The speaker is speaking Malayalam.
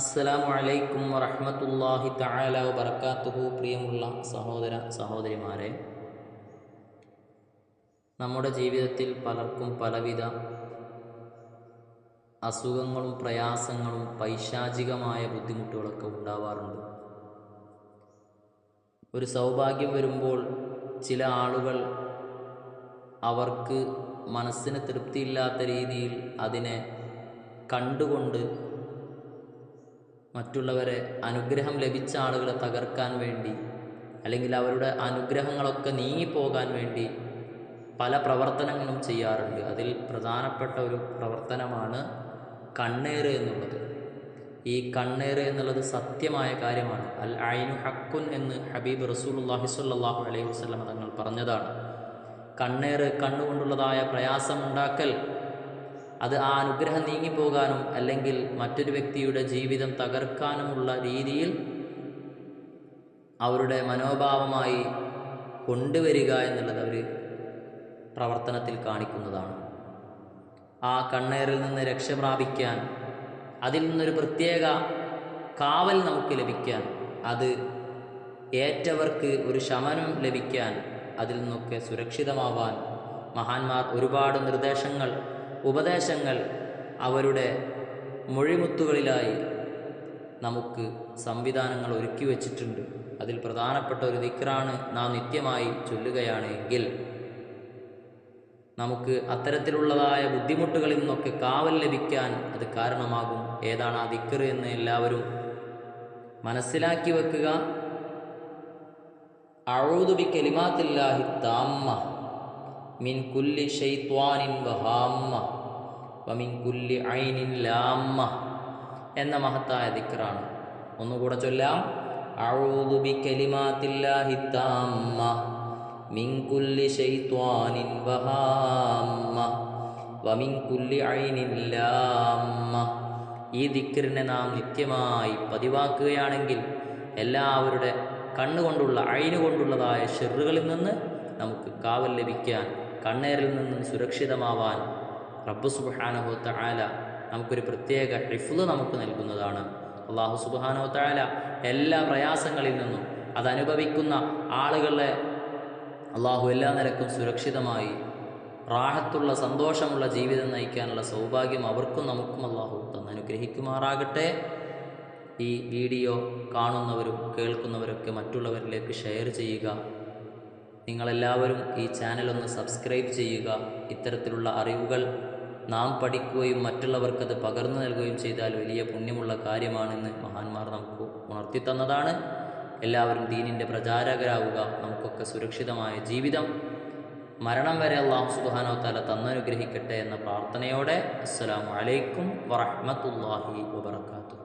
അസ്സലാമു അലൈക്കും വറഹ്മത്തുള്ളാഹി തആല വബറകാതുഹു പ്രിയമുള്ള സഹോദര സഹോദരിമാരെ നമ്മുടെ ജീവിതത്തിൽ പലർക്കും പലവിധ അസുഖങ്ങളും പ്രയാസങ്ങളും പൈശാചികമായ ബുദ്ധിമുട്ടുകളൊക്കെ ഉണ്ടാവാറുണ്ട്. ഒരു സൗഭാഗ്യം വരുമ്പോൾ ചില ആളുകൾ അവർക്ക് മനസ്സിന് തൃപ്തിയില്ലാത്ത രീതിയിൽ അതിനെ കണ്ടുകൊണ്ട് മറ്റുള്ളവരെ അനുഗ്രഹം ലഭിച്ച ആളുകളെ തകർക്കാൻ വേണ്ടി അല്ലെങ്കിൽ അവരുടെ അനുഗ്രഹങ്ങളൊക്കെ നീങ്ങിപ്പോകാൻ വേണ്ടി പല പ്രവർത്തനങ്ങളും ചെയ്യാറുണ്ട്. അതിൽ പ്രധാനപ്പെട്ട ഒരു പ്രവർത്തനമാണ് കണ്ണേറ് എന്നുള്ളത്. ഈ കണ്ണേറ് എന്നുള്ളത് സത്യമായ കാര്യമാണ്. അൽ ഐനു ഹക്കുൻ എന്ന് ഹബീബ് റസൂലുള്ളാഹി സ്വല്ലല്ലാഹു അലൈഹി വസല്ലം തങ്ങൾ പറഞ്ഞതാണ്. കണ്ണേറ് കണ്ണുകൊണ്ടുള്ളതായ പ്രയാസമുണ്ടാക്കൽ അത് ആ അനുഗ്രഹം നീങ്ങിപ്പോകാനും അല്ലെങ്കിൽ മറ്റൊരു വ്യക്തിയുടെ ജീവിതം തകർക്കാനുമുള്ള രീതിയിൽ അവരുടെ മനോഭാവമായി കൊണ്ടുവരിക എന്നുള്ളത് അവർ പ്രവർത്തനത്തിൽ കാണിക്കുന്നതാണ്. ആ കണ്ണേറിൽ നിന്ന് രക്ഷ പ്രാപിക്കാൻ അതിൽ നിന്നൊരു പ്രത്യേക കാവൽ നമുക്ക് ലഭിക്കാൻ അത് ഏറ്റവർക്ക് ഒരു ശമനം ലഭിക്കാൻ അതിൽ നിന്നൊക്കെ സുരക്ഷിതമാവാൻ മഹാന്മാർ ഒരുപാട് നിർദ്ദേശങ്ങൾ ഉപദേശങ്ങൾ അവരുടെ മൊഴിമുത്തുകളിലായി നമുക്ക് സംവിധാനങ്ങൾ ഒരുക്കി വച്ചിട്ടുണ്ട്. അതിൽ പ്രധാനപ്പെട്ട ഒരു ദിക്റാണ് നാം നിത്യമായി ചൊല്ലുകയാണെങ്കിൽ നമുക്ക് അത്തരത്തിലുള്ളതായ ബുദ്ധിമുട്ടുകളിൽ നിന്നൊക്കെ കാവൽ ലഭിക്കാൻ അത് കാരണമാകും. ഏതാണ് ആ ദിക്ർ എന്ന് എല്ലാവരും മനസ്സിലാക്കി വെക്കുക. അഴുതുബി കെലിമാത്തില്ലാഹി താമ്മ. മിൻ കുല്ലി ഷെയ്ത്വാനിൻ വഹാമ്മ വമിൻ കുല്ലി ഐനിൻ ലാമ്മ എന്ന മഹത്തായ ദിക്റാണ്. ഒന്നുകൂടെ ചൊല്ലാം. അഴൂതുബി കലിമാത്തില്ലാഹി താമ്മ മിൻ കുല്ലി ഷെയ്ത്വാനിൻ വഹാമ്മ വമിൻ കുല്ലി ഐനിൻ ലാമ്മ. ഈ ദിക്റിനെ നാം നിത്യമായി പതിവാക്കുകയാണെങ്കിൽ എല്ലാവരുടെ കണ്ണുകൊണ്ടുള്ള അയിനുകൊണ്ടുള്ളതായ ഷെറുകളിൽ നിന്ന് നമുക്ക് കാവൽ ലഭിക്കാൻ കണ്ണേറിൽ നിന്നും സുരക്ഷിതമാവാൻ റബ്ബ് സുബാനഹു താല നമുക്കൊരു പ്രത്യേക ഹിഫ്ല് നമുക്ക് നൽകുന്നതാണ്. അള്ളാഹു സുബാനോ താല എല്ലാ പ്രയാസങ്ങളിൽ നിന്നും അതനുഭവിക്കുന്ന ആളുകളെ അള്ളാഹു എല്ലാ നിലക്കും സുരക്ഷിതമായി റാഹത്തുള്ള സന്തോഷമുള്ള ജീവിതം നയിക്കാനുള്ള സൗഭാഗ്യം അവർക്കും നമുക്കും അള്ളാഹു തന്നനുഗ്രഹിക്കുമാറാകട്ടെ ഈ വീഡിയോ കാണുന്നവരും കേൾക്കുന്നവരൊക്കെ മറ്റുള്ളവരിലേക്ക് ഷെയർ ചെയ്യുക. നിങ്ങളെല്ലാവരും ഈ ചാനലൊന്ന് സബ്സ്ക്രൈബ് ചെയ്യുക. ഇത്തരത്തിലുള്ള അറിവുകൾ നാം പഠിക്കുകയും മറ്റുള്ളവർക്കത് പകർന്നു നൽകുകയും ചെയ്താൽ വലിയ പുണ്യമുള്ള കാര്യമാണെന്ന് മഹാന്മാർ നമുക്ക് ഉണർത്തി തന്നതാണ്. എല്ലാവരും ദീനിന്റെ പ്രചാരകരാവുക. നമുക്കൊക്കെ സുരക്ഷിതമായ ജീവിതം മരണം വരെ അള്ളാഹു സുബാനോ തല തന്നനുഗ്രഹിക്കട്ടെ എന്ന പ്രാർത്ഥനയോടെ. അസ്സലാമു അലൈക്കും വറഹ്മത്തുള്ളാഹി വബർക്കാത്തു